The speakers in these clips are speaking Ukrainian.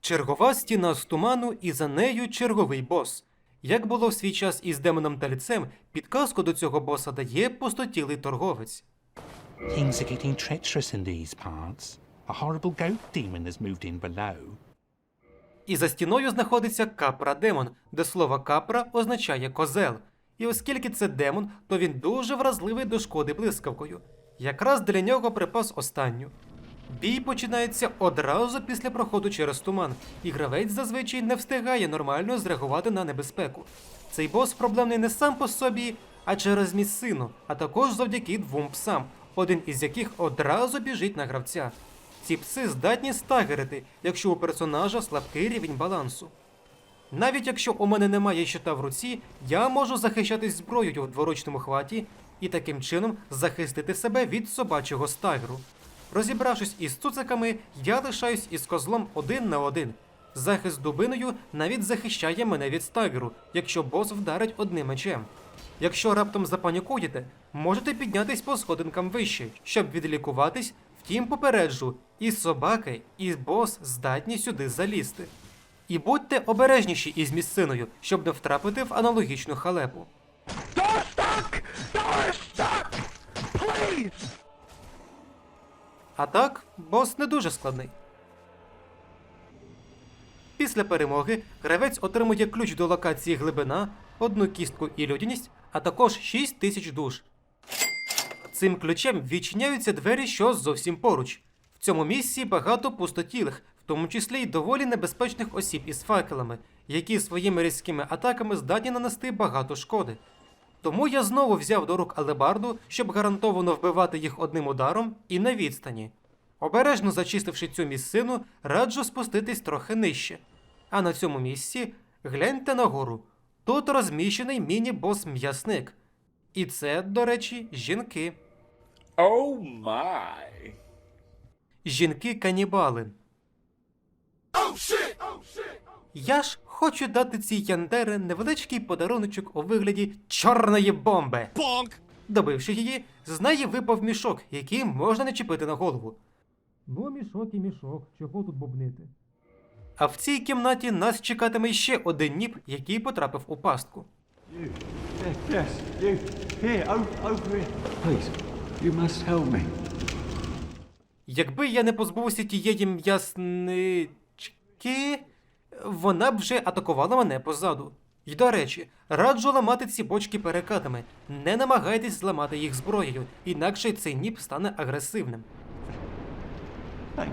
Чергова стіна з туману і за нею черговий бос. Як було в свій час із демоном та лицем, підказку до цього боса дає пустотілий торговець. Things are getting treacherous in these parts. A horrible goat demon has moved in below. І за стіною знаходиться капра демон, де слово капра означає козел. І оскільки це демон, то він дуже вразливий до шкоди блискавкою. Якраз для нього припас останню. Бій починається одразу після проходу через туман, і гравець зазвичай не встигає нормально зреагувати на небезпеку. Цей бос проблемний не сам по собі, а через місцину, а також завдяки двом псам, один із яких одразу біжить на гравця. Ці пси здатні стагерити, якщо у персонажа слабкий рівень балансу. Навіть якщо у мене немає щита в руці, я можу захищатись зброєю в дворучному хваті і таким чином захистити себе від собачого стагеру. Розібравшись із цуциками, я лишаюсь із козлом один на один. Захист дубиною навіть захищає мене від стагеру, якщо бос вдарить одним мечем. Якщо раптом запанікуєте, можете піднятись по сходинкам вище, щоб відлікуватись, втім попереджу, і собаки, і бос здатні сюди залізти. І будьте обережніші із місциною, щоб не втрапити в аналогічну халепу. А так, бос не дуже складний. Після перемоги гравець отримує ключ до локації глибина, одну кістку і людяність, а також 6 тисяч душ. Цим ключем відчиняються двері, що зовсім поруч. В цьому місці багато пустотілих, в тому числі й доволі небезпечних осіб із факелами, які своїми різкими атаками здатні нанести багато шкоди. Тому я знову взяв до рук алебарду, щоб гарантовано вбивати їх одним ударом і на відстані. Обережно зачистивши цю місцину, раджу спуститись трохи нижче. А на цьому місці гляньте нагору. Тут розміщений міні-бос м'ясник. І це, до речі, жінки. Oh my. Жінки-канібали. Я ж хочу дати цій Яндери невеличкий подаруночок у вигляді чорної бомби. Добивши її, з неї випав мішок, який можна не чіпити на голову. Ну, мішок і мішок, чого тут бубнити? А в цій кімнаті нас чекатиме ще один ніп, який потрапив у пастку. You. Yes, yes, you. Here, over, over here. Please, you must help me. Якби я не позбувся тієї м'яснички, вона б вже атакувала мене позаду. І до речі, раджу ламати ці бочки перекатами. Не намагайтесь зламати їх зброєю, інакше цей ніп стане агресивним. I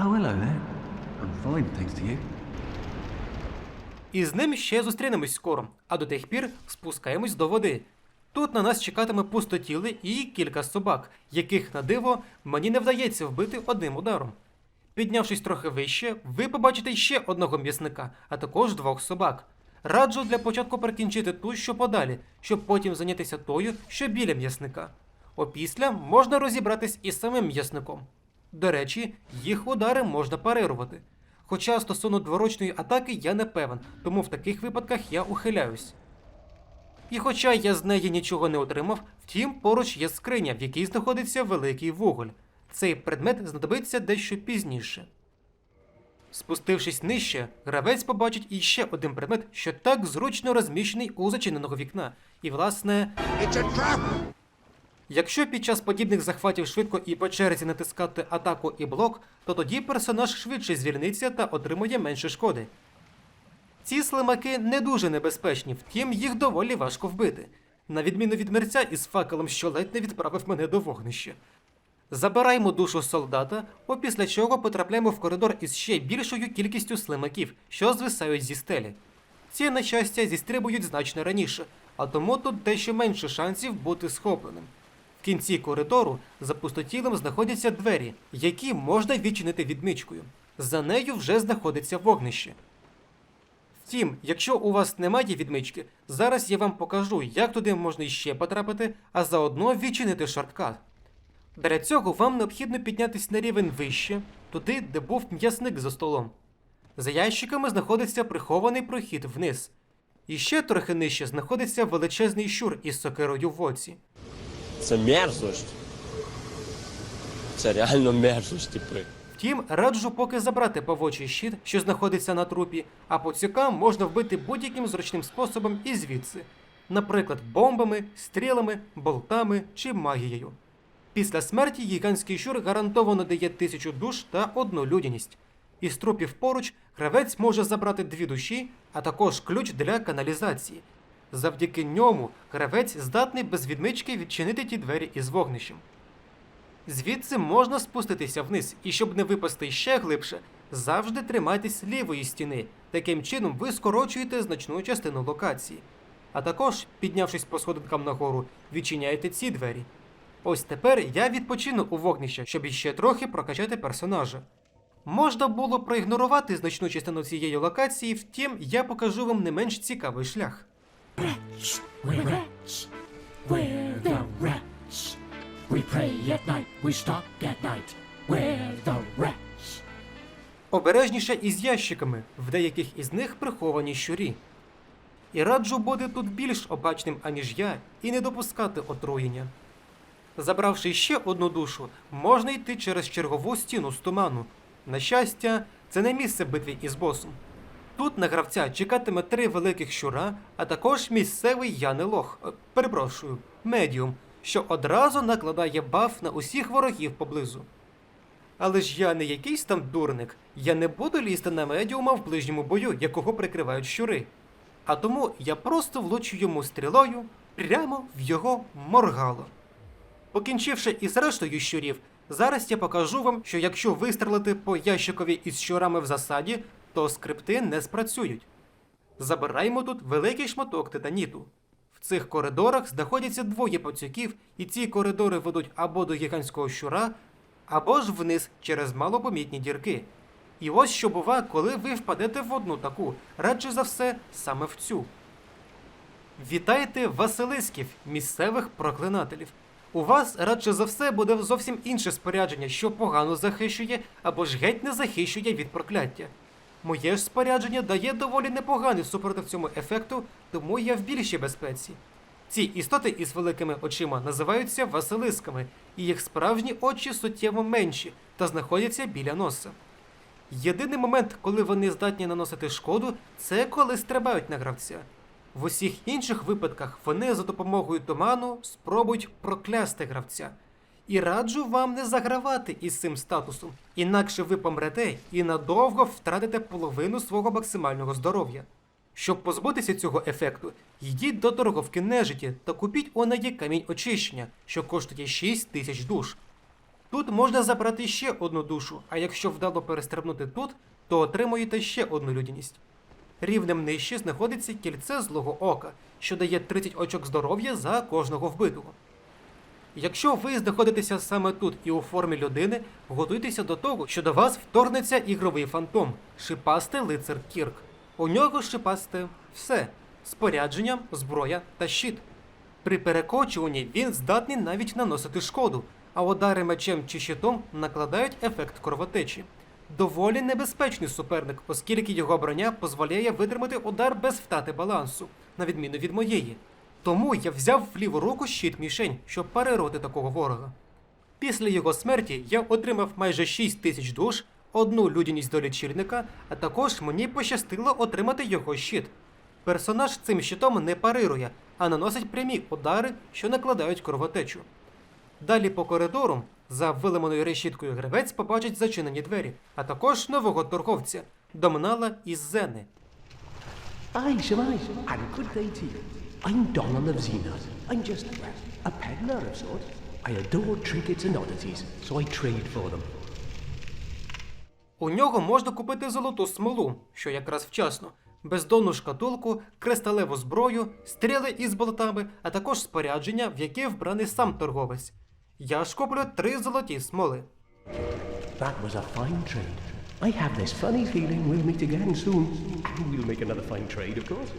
am. Oh, there. I'm fine, thanks to you. І з ним ще зустрінемось скоро, а до тих пір спускаємось до води. Тут на нас чекатиме пустотіли і кілька собак, яких на диво мені не вдається вбити одним ударом. Піднявшись трохи вище, ви побачите ще одного м'ясника, а також двох собак. Раджу для початку прикінчити ту, що подалі, щоб потім зайнятися тою, що біля м'ясника. Опісля можна розібратись із самим м'ясником. До речі, їх удари можна парирувати. Хоча стосовно дворочної атаки я не певен, тому в таких випадках я ухиляюсь. І хоча я з неї нічого не отримав, втім поруч є скриня, в якій знаходиться великий вуголь. Цей предмет знадобиться дещо пізніше. Спустившись нижче, гравець побачить іще один предмет, що так зручно розміщений у зачиненого вікна. І, власне, Якщо під час подібних захватів швидко і по черзі натискати атаку і блок, то тоді персонаж швидше звільниться та отримує менше шкоди. Ці слимаки не дуже небезпечні, втім їх доволі важко вбити, на відміну від мерця із факелом, що ледь не відправив мене до вогнища. Забираємо душу солдата, опісля чого потрапляємо в коридор із ще більшою кількістю слимаків, що звисають зі стелі. Ці, на щастя, зістрибують значно раніше, а тому тут дещо менше шансів бути схопленим. В кінці коридору за пустотілем знаходяться двері, які можна відчинити відмичкою. За нею вже знаходиться вогнище. Втім, якщо у вас немає відмички, зараз я вам покажу, як туди можна іще потрапити, а заодно відчинити шорткат. Для цього вам необхідно піднятися на рівень вище, туди, де був м'ясник за столом. За ящиками знаходиться прихований прохід вниз. І ще трохи нижче знаходиться величезний щур із сокирою в оці. Це мерзость. Це реально мерзость, типи. Втім, раджу поки забрати павочий щит, що знаходиться на трупі, а поцюкам можна вбити будь-яким зручним способом і звідси, наприклад, бомбами, стрілами, болтами чи магією. Після смерті гігантський щур гарантовано дає тисячу душ та одну людяність. Із трупів поруч гравець може забрати дві душі, а також ключ для каналізації. Завдяки ньому гравець здатний без відмички відчинити ті двері із вогнищем. Звідси можна спуститися вниз, і щоб не випасти ще глибше, завжди тримайтесь лівої стіни. Таким чином ви скорочуєте значну частину локації. А також, піднявшись по сходинкам нагору, відчиняєте ці двері. Ось тепер я відпочину у вогнища, щоб іще трохи прокачати персонажа. Можна було проігнорувати значну частину цієї локації, втім, я покажу вам не менш цікавий шлях. We're rats. We're the rats. We pray at night, we stalk at night. We're the rats. Обережніше із ящиками, в деяких із них приховані щурі. І раджу бути тут більш обачним, аніж я, і не допускати отруєння. Забравши ще одну душу, можна йти через чергову стіну з туману. На щастя, це не місце битві із босом. Тут на гравця чекатиме три великих щура, а також місцевий Яни Лох, е, перепрошую, медіум, що одразу накладає баф на усіх ворогів поблизу. Але ж я не якийсь там дурник, я не буду лізти на медіума в ближньому бою, якого прикривають щури. А тому я просто влучу йому стрілою прямо в його моргало. Покінчивши із рештою щурів, зараз я покажу вам, що якщо вистрелити по ящикові із щурами в засаді, то скрипти не спрацюють. Забираємо тут великий шматок титаніту. В цих коридорах знаходяться двоє пацюків, і ці коридори ведуть або до гігантського щура, або ж вниз через малопомітні дірки. І ось що бува, коли ви впадете в одну таку, радше за все, саме в цю. Вітайте Василисків, місцевих проклинателів. У вас радше за все буде зовсім інше спорядження, що погано захищує або ж геть не захищує від прокляття. Моє ж спорядження дає доволі непоганий супротив цьому ефекту, тому я в більшій безпеці. Ці істоти із великими очима називаються Василисками, і їх справжні очі суттєво менші та знаходяться біля носа. Єдиний момент, коли вони здатні наносити шкоду, це коли стрибають на гравця. В усіх інших випадках вони за допомогою туману спробують проклясти гравця. І раджу вам не загравати із цим статусом, інакше ви помрете і надовго втратите половину свого максимального здоров'я. Щоб позбутися цього ефекту, йдіть до торговки нежиті та купіть у неї камінь очищення, що коштує 6 тисяч душ. Тут можна забрати ще одну душу, а якщо вдало перестрибнути тут, то отримуєте ще одну людяність. Рівнем нижче знаходиться кільце злого ока, що дає 30 очок здоров'я за кожного вбитого. Якщо ви знаходитеся саме тут і у формі людини, готуйтеся до того, що до вас вторгнеться ігровий фантом, шипастий лицар Кірк. У нього шипасте все спорядження, зброя та щит. При перекочуванні він здатний навіть наносити шкоду, а удари мечем чи щитом накладають ефект кровотечі. Доволі небезпечний суперник, оскільки його броня дозволяє витримати удар без втрати балансу, на відміну від моєї. Тому я взяв в ліву руку щит мішень, щоб перероти такого ворога. Після його смерті я отримав майже 6 тисяч душ, одну людяність до лічильника, а також мені пощастило отримати його щит. Персонаж цим щитом не парирує, а наносить прямі удари, що накладають кровотечу. Далі по коридору, за виламаною решіткою гравець побачить зачинені двері, а також нового торговця Домнала із Зени. Good day to you. I'm Donald of Xena. I'm just a peddler of sorts. I adore trinkets and oddities, so I trade for them. У нього можна купити золоту смолу, що якраз вчасно, бездонну шкатулку, кристалеву зброю, стріли із болотами, а також спорядження, в яке вбраний сам торговець. Я ж куплю три золоті смоли. That was a fine trade. I have this funny feeling we'll meet again soon, and we'll make another fine trade, of course.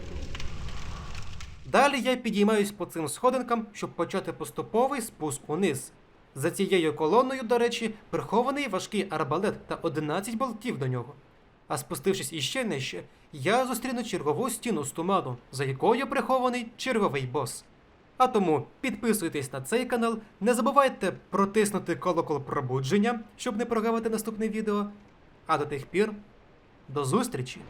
Далі я підіймаюсь по цим сходинкам, щоб почати поступовий спуск униз. За цією колоною, до речі, прихований важкий арбалет та 11 болтів до нього. А спустившись іще нижче, я зустріну чергову стіну з туману, за якою прихований черговий бос. А тому підписуйтесь на цей канал, не забувайте протиснути колокол пробудження, щоб не прогавити наступне відео. А до тих пір, до зустрічі!